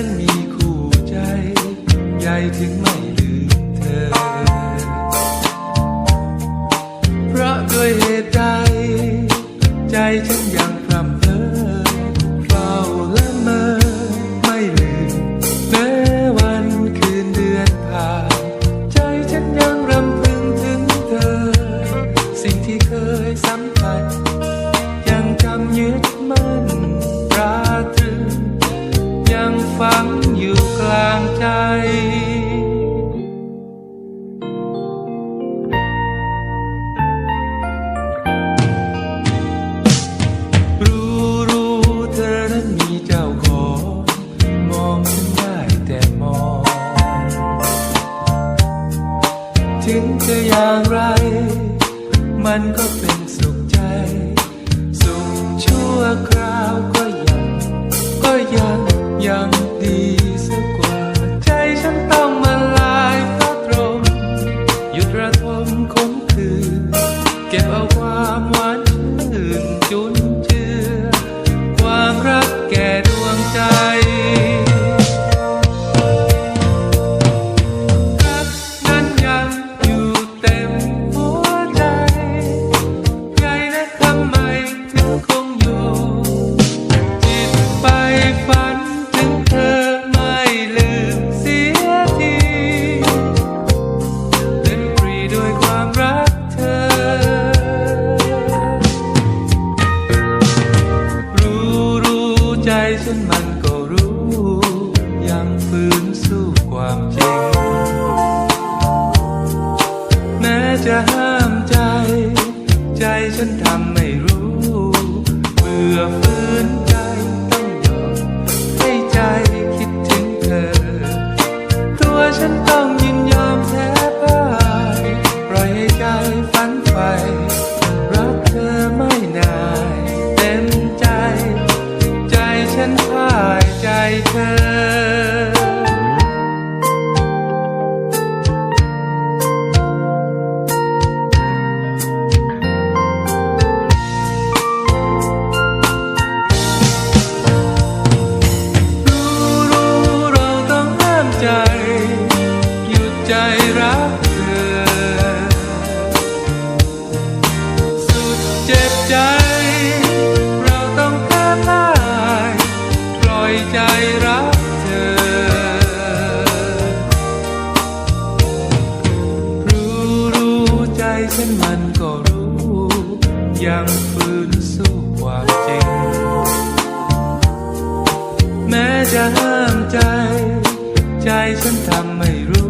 นั้นมีคู่ใจ ใหญ่ถึงไม่ จะอย่างไร มันก็เป็นสุขใจ สุขชั่วคราวก็ยัง ก็ยังยังดี ฉันทำ เจ็บใจ เราต้องแพ้พ่าปล่อยใจรักเธอ รู้รู้ใจฉันมันก็รู้ ยังฝืนสู้ความจริง แม้จะห้ามใจ ใจฉันทำไม่รู้